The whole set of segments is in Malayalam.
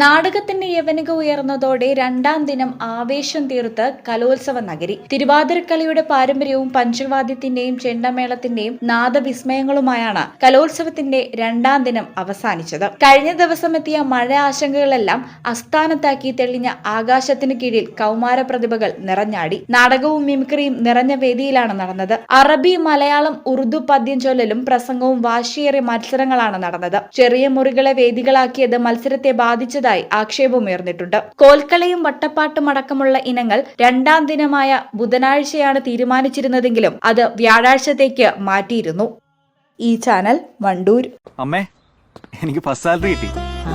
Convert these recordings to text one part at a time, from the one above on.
നാടകത്തിന്റെ യവനിക ഉയർന്നതോടെ രണ്ടാം ദിനം ആവേശം തീർത്ത് കലോത്സവ നഗരി. തിരുവാതിരക്കളിയുടെ പാരമ്പര്യവും പഞ്ചവാദ്യത്തിന്റെയും ചെണ്ടമേളത്തിന്റെയും നാദവിസ്മയങ്ങളുമായാണ് കലോത്സവത്തിന്റെ രണ്ടാം ദിനം അവസാനിച്ചത്. കഴിഞ്ഞ ദിവസം എത്തിയ മഴ ആശങ്കകളെല്ലാം അസ്ഥാനത്താക്കി തെളിഞ്ഞ ആകാശത്തിന് കീഴിൽ കൗമാര പ്രതിഭകൾ നിറഞ്ഞാടി. നാടകവും മിമിക്രിയും നിറഞ്ഞ വേദിയിലാണ് നടന്നത്. അറബി മലയാളം ഉറുദു പദ്യം ചൊല്ലലും പ്രസംഗവും വാശിയേറിയ മത്സരങ്ങളാണ് നടന്നത്. ചെറിയ മുറികളെ വേദികളാക്കിയത് മത്സരത്തെ ബാധിച്ചതായി ആക്ഷേപമുയർന്നിട്ടുണ്ട് കോൽക്കളയും വട്ടപ്പാട്ടും അടക്കമുള്ള ഇനങ്ങൾ രണ്ടാം ദിനമായ ബുധനാഴ്ചയാണ് തീരുമാനിച്ചിരുന്നതെങ്കിലും അത് വ്യാഴാഴ്ചത്തേക്ക് മാറ്റിയിരുന്നു. ഈ ചാനൽ വണ്ടൂർ. അമ്മേ എനിക്ക് ഫസ്റ്റ് സാലറി കിട്ടി. ആ?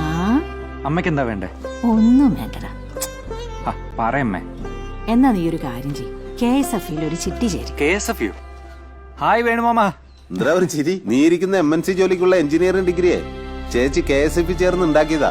അമ്മയ്ക്ക് എന്താ വേണ്ടേ? ഒന്നും വേണ്ടടാ. പറയമ്മേ എന്നാ നീ ഒരു കാര്യം ചെയ് കെ എസ് എഫ് ഒരു ചിട്ടി ചേരും. K S F U. Hi വേണുമാമ എന്താ ഒരു ചിരി? നീ ഇരിക്കുന്ന എം എൻ സി ജോലിക്കുള്ള എഞ്ചിനീയറിംഗ് ഡിഗ്രിയെ. ചേച്ചി കെ എസ് എഫ് ചേർന്ന് ഉണ്ടാക്കിയതാ.